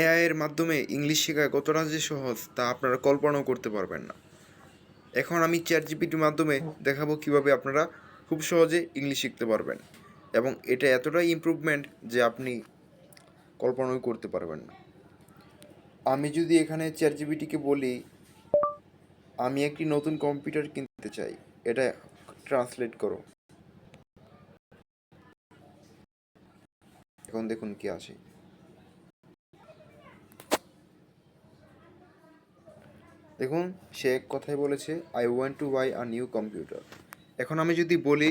AI এর মাধ্যমে English শেখা কতটা যে সহজ তা আপনারা কল্পনাও করতে পারবেন না। এখন আমি চ্যাট জিপিটির মাধ্যমে দেখাবো কীভাবে আপনারা খুব সহজে ইংলিশ শিখতে পারবেন এবং এটা এতটাই ইমপ্রুভমেন্ট যে আপনি কল্পনাও করতে পারবেন না। আমি যদি এখানে চ্যাট জিপিটিকে বলি, আমি একটি নতুন কম্পিউটার কিনতে চাই। এটা ট্রান্সলেট করো। এখন দেখুন কি আসে। দেখুন, সে এক কথাই বলেছে I want to buy a new computer এখন আমি যদি বলি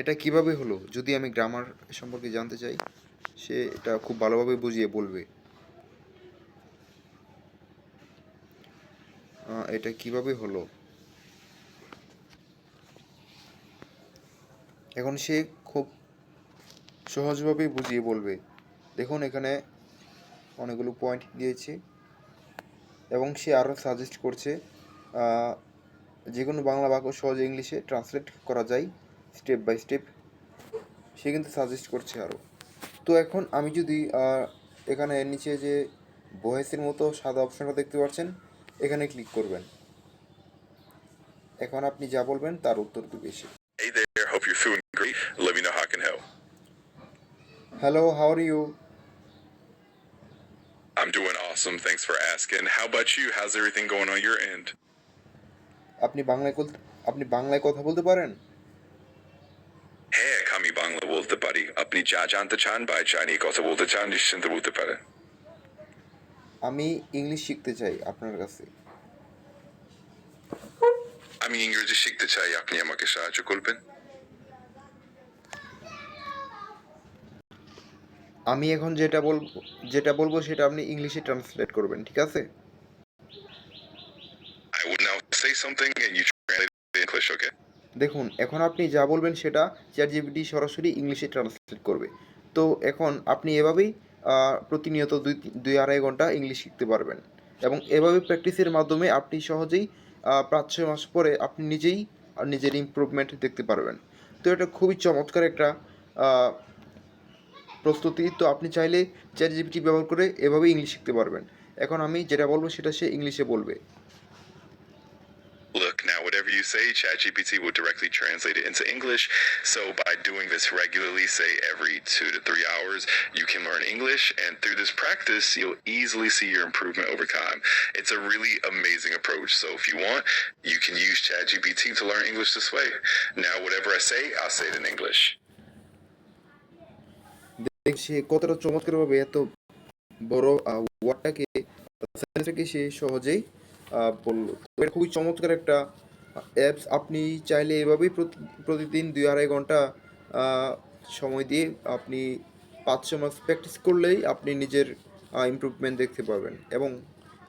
এটা কীভাবে হলো? যদি আমি গ্রামার সম্পর্কে জানতে চাই, সে এটা খুব ভালোভাবে বুঝিয়ে বলবে। এটা কীভাবে হলো? এখন সে খুব সহজভাবেই বুঝিয়ে বলবে। দেখুন, এখানে অনেকগুলো পয়েন্ট দিয়েছে। এবং সে আরও সাজেস্ট করছে যে কোনো বাংলা বাক্য সহজে ইংলিশে ট্রান্সলেট করা যায় স্টেপ বাই স্টেপ সে কিন্তু সাজেস্ট করছে আরও। তো এখন আমি যদি এখানে নিচে যে ভয়েসের মতো সাদা অপশনটা দেখতে পাচ্ছেন এখানে ক্লিক করবেন। এখন আপনি যা বলবেন তার উত্তর দেবে সে। Hey there, hope you're I'm doing awesome. Thanks for asking. How about you? How's everything going on your end? আপনি বাংলায় কল- আপনি বাংলায় কথা বলতে পারেন হ্যাঁ আমি বাংলা বলতে পারি আপনি যা জানতে চান বা যা নিয়ে কথা বলতে চান নিশ্চিন্তে বলতে পারেন আমি ইংলিশ শিখতে চাই আপনার কাছে আমি ইংরেজি শিখতে চাই আপনি আমাকে সাহায্য করবেন আমি এখন যেটা বলব যেটা বলব সেটা আপনি ইংলিশে ট্রান্সলেট করবেন ঠিক আছে? দেখুন এখন আপনি যা বলবেন সেটা চ্যাট জিপিটি সরাসরি ইংলিশে ট্রান্সলেট করবে। তো এখন আপনি এভাবেই প্রতিনিয়ত দুই দুই আড়াই ঘণ্টা ইংলিশ শিখতে পারবেন। এবং এভাবে প্র্যাকটিসের মাধ্যমে আপনি সহজেই পাঁচ ছয় মাস পরে আপনি নিজেই আর নিজের ইমপ্রুভমেন্ট দেখতে পারবেন। তো এটা খুবই চমৎকার একটা প্রস্তুতি তো আপনি চাইলে চ্যাট জিপিটি ব্যবহার করে এভাবে ইংলিশ শিখতে পারবেন এখন আমি যেটা বলব সেটা সে ইংলিশে বলবে Look, now whatever you say, ChatGPT will directly translate it into English. So by doing this regularly, say every two to three hours, you can learn English. And through this practice, you'll easily see your improvement over time. It's a really amazing approach. So if you want, you can use ChatGPT to learn English this way. Now, whatever I say, I'll say it in English. সে কতটা চমৎকারভাবে এত বড় ওয়ার্ডটাকে সেন্টেন্সটাকে সে সহজেই বলল। এটা খুবই চমৎকার একটা অ্যাপস আপনি চাইলে এভাবেই প্রতিদিন দুই আড়াই ঘণ্টা সময় দিয়ে আপনি পাঁচ ছ মাস প্র্যাকটিস করলেই আপনি নিজের ইমপ্রুভমেন্ট দেখতে পাবেন এবং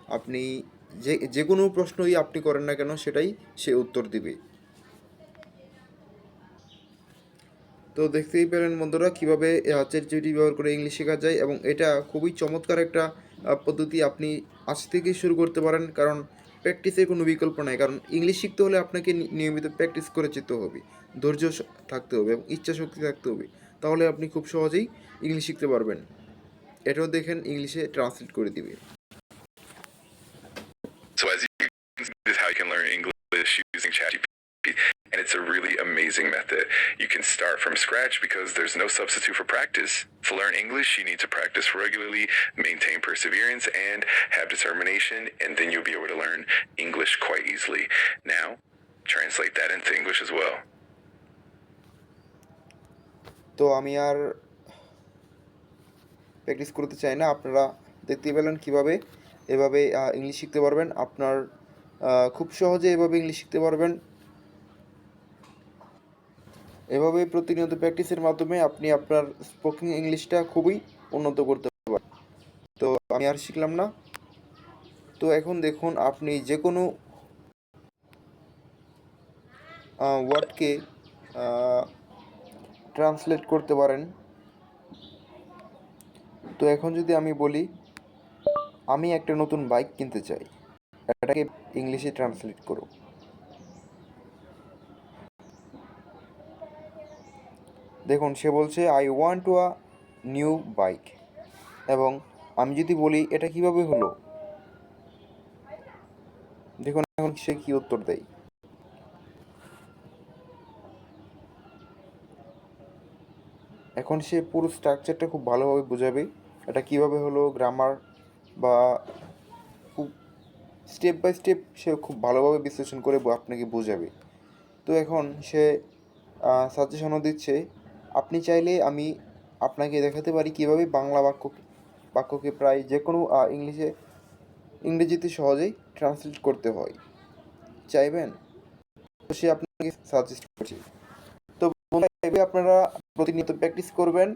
আপনি যে যে কোনো প্রশ্নই আপনি করেন না কেন সেটাই সে উত্তর দিবে। তো দেখতেই পেলেন বন্ধুরা কীভাবে চ্যাট জিপিটি ব্যবহার করে ইংলিশ শেখা যায় এবং এটা খুবই চমৎকার একটা পদ্ধতি আপনি আজ থেকেই শুরু করতে পারেন। কারণ প্র্যাকটিসের কোনো বিকল্প নাই। কারণ ইংলিশ শিখতে হলে আপনাকে নিয়মিত প্র্যাকটিস করে যেতে হবে। ধৈর্য থাকতে হবে এবং ইচ্ছা শক্তি থাকতে হবে। তাহলে আপনি খুব সহজেই ইংলিশ শিখতে পারবেন। এটাও দেখেন ইংলিশে ট্রান্সলেট করে দিবে। So as you can learn English using ChatGPT. amazing method. You can start from scratch because there's no substitute for practice. To learn English, you need to practice regularly, maintain perseverance, and have determination, and then you'll be able to learn English quite easily. Now, translate that into English as well. তো আমি আর practice করতে চাই না আপনারা দেখতে পেলেন কীভাবে এভাবে আহ, ইংলিশ শিখতে পারবেন আপনার আহ, খুব সহজে এভাবে ইংলিশ শিখতে পারবেন এভাবে প্রতিনিয়ত প্র্যাকটিসের মাধ্যমে আপনি আপনার স্পোকিং ইংলিশটা খুবই উন্নত করতে পারেন তো আমি আর শিখলাম না। তো এখন দেখুন আপনি যে কোনো ওয়ার্ডকে ট্রান্সলেট করতে পারেন। তো এখন যদি আমি বলি, আমি একটা নতুন বাইক কিনতে চাই। এটাকে ইংলিশে ট্রান্সলেট করো। দেখুন, সে বলছে I want to a new bike এবং আমি যদি বলি, এটা কীভাবে হলো? দেখুন, এখন সে কি উত্তর দেয়। এখন সে পুরো স্ট্রাকচারটা খুব ভালোভাবে বোঝাবে, এটা কীভাবে হলো গ্রামার বা খুব স্টেপ বাই স্টেপ সে খুব ভালোভাবে বিশ্লেষণ করে আপনাকে বোঝাবে। তো এখন সে সাজেশনও দিচ্ছে আপনি চাইলে আমি আপনাকে দেখাতে পারি কীভাবে বাংলা বাক্য বাক্যকে প্রায় যে কোনো ইংলিশে, ইংরেজিতে সহজেই ট্রান্সলেট করতে হয়। চাইবেন? তো সে আপনাকে সাজেস্ট করছি। তো আপনারা প্রতিনিয়ত প্র্যাকটিস করবেন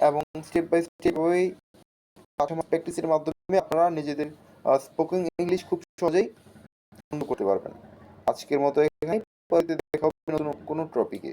এবং স্টেপ বাই স্টেপ ওই প্র্যাকটিসের মাধ্যমে আপনারা নিজেদের স্পোকেন ইংলিশ খুব সহজেই করতে পারবেন। আজকের মতো এখানে দেখা হবে নতুন কোনো টপিকে